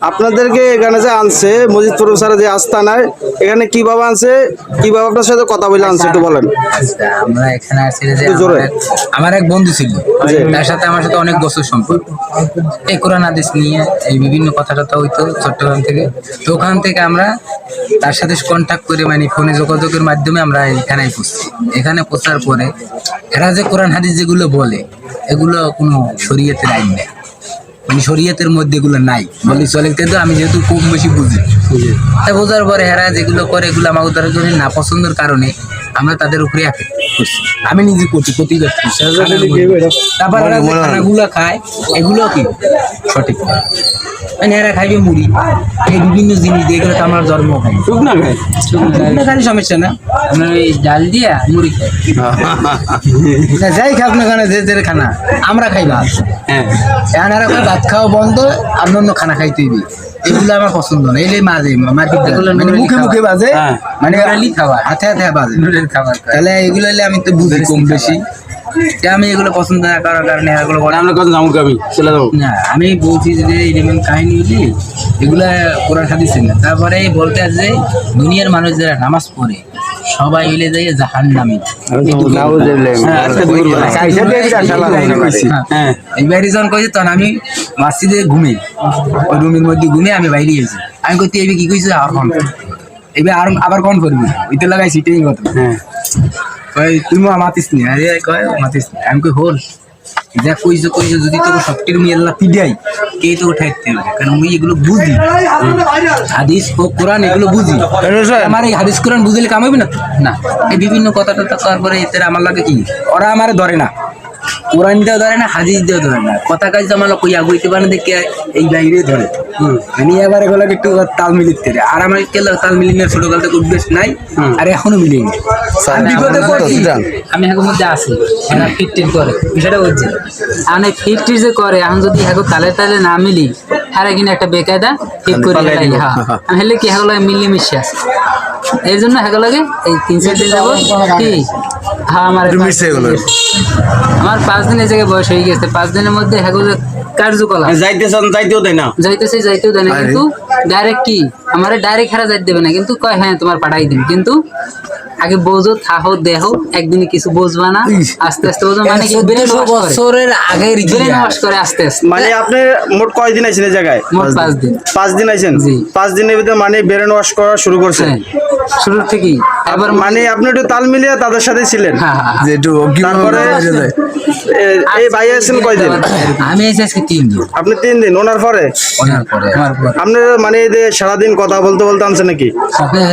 আপনাদেরকে এখানে যে আনছে মজিদ প্রফেসর যে আস্তানায় এখানে কীভাবে আনছে? কীভাবে আপনার সাথে কথা বলে আনছে একটু বলেন। আমরা এখানে আসছি যে জোরে। আমার এক- বন্ধু ছিল। তার সাথে আমার সাথে অনেক বছর সম্পর্ক। এই কোরআন হাদিস নিয়ে এই বিভিন্ন কথা টথা হইতো চট্টগ্রাম থেকে। তো ওখান থেকে আমরা তার সাথে কন্ট্যাক্ট করে মানে ফোনে যোগাযোগের মাধ্যমে আমরা এখানে পৌঁছছি। এখানে পৌঁছার পরে এরা যে কোরআন হাদিস যেগুলো বলে এগুলো কোনো শরীয়তের আইন নেই। মানে শরীয়তের মধ্যে এগুলো নাই। বলি চলে কিন্তু আমি যেহেতু খুব বেশি বুঝি। তাই বোঝার পরে হেরা যেগুলো করে এগুলো দ্বারা যদি না পছন্দের কারণে আমরা তাদের উপরে এফেক্ট করছি আমি নিজে করছি প্রতিবাদ করছি তারপর খানাগুলো খায় এগুলো কি? সঠিক মানে এরা খাইবে মুড়ি। এই বিভিন্ন জিনিস দিয়ে এগুলো তো আমার জন্ম খাই শুকনা খালি সমস্যা না। আমরা ওই ডাল দিয়া মুড়ি খাই। যাই খাক না খানা যে যে খানা। আমরা খাই ভাত। হ্যাঁ। এরা ভাত খাওয়া বন্ধ অন্য অন্য খানা খাইতে হইবে। এগুলো আমার পছন্দ না এলে মাঝে মার্কেট মানে মুখে মুখে বাজে হ্যাঁ। মানে খাবার হাতে হাতে বাজে। খাবার। তাহলে এগুলো আমি তো বুঝি কম বেশি। আমি এগুলো পছন্দ না করার কারণে এগুলো বলে আমরা কত যাব আমি চলে যাব। না আমি বলছি যে এরকম কাহিনী হলি এগুলা কোরআন হাদিস না। তারপরে বলতে আছে দুনিয়ার মানুষ যারা নামাজ পড়ে সবাই মিলে যাই জাহান নামি হ্যাঁ জন যখন কইছে তখন আমি মাসিদে ঘুমে। ওই রুমের মধ্যে ঘুমে আমি বাইরে গেছি। আমি কইতে এবি কি কইছে আর কোন? এবার আর আবার কোন করবি? ওইতে লাগাই সিটিং কত হ্যাঁ। কই তুই মা মাতিস নি? আরে কয় মাতিস নি। আমি কই হোল। যা কইছে কইছে যদি তোকে শক্তির নিয়ে আল্লাহ পিডাই কে তো উঠাইতে হবে কারণ মুই এগুলো বুঝি। হাদিস ও কোরআন এগুলো বুঝি। আমার এই হাদিস কোরআন বুঝলে কাম হবে না? না। এই বিভিন্ন কথা টথা তারপরে এতে আমার লাগে কি? ওরা আমার ধরে না। কোরআন দিয়েও ধরে না হাদিস দিয়েও ধরে না। কথা কাজ তো আমার কই আগুইতে পারে দেখে এই বাইরে ধরে। আমি এবার এগুলো একটু তাল মিলিতে রে। আর আমার কেলা তাল মিলিনের ছোটকাল থেকে অভ্যেস নাই আর এখনও মিলিনি। আমি এখন মধ্যে আছি। এরা ফিফটিন করে। বিষয়টা বলছি আমি ফিফটি যে করে এখন যদি এখন তালে তালে না মিলি আর কিনা একটা বেকায়দা ঠিক করে হ্যাঁ। আমি হেলে কি হেগুলো মিলিয়ে মিশে আছে? এর জন্য হেগুলোকে এই তিন চার দিন যাব কি হ্যাঁ আমার আমার পাঁচ দিন এই জায়গায় বয়স হয়ে গেছে। পাঁচ দিনের মধ্যে হেগুলো কার্যকলাপ। যাইতে চান যাইতেও দেয় না। যাইতেছে যাইতেও দেয় না। কিন্তু ডাইরেক্ট কি? আমার ডাইরেক্ট হারা যাইতে দেবে না। কিন্তু কয় হ্যাঁ তোমার পাঠাই দিন কিন্তু আগে বোঝো থাহো দেহ একদিনে কিছু বুঝবা না। আস্তে আস্তে বোঝো মানে কি ব্রেন বছরের আগের ব্রেন ওয়াশ করে আস্তে আস্তে। মানে আপনি মোট কয়দিন আছেন এই জায়গায়? মোট পাঁচ দিন। পাঁচ দিন আছেন? জি। পাঁচ দিনের ভিতরে মানে ব্রেন ওয়াশ করা শুরু করছেন? হ্যাঁ শুরুর থেকেই। এবার মানে আপনি একটু তাল মিলিয়ে তাদের সাথে ছিলেন? হ্যাঁ হ্যাঁ, হ্যাঁ। তারপরে এই ভাই আছেন কয়দিন? আমি এসে আজকে তিন দিন। আপনি তিন দিন ওনার পরে। ওনার পরে। আপনার মানে এই যে সারাদিন কথা বলতে বলতে আনছে নাকি?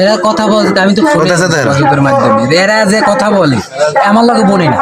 এরা কথা বলতে আমি তো ফোনের মাধ্যমে। এরা যে কথা বলে আমার লোক বলি না।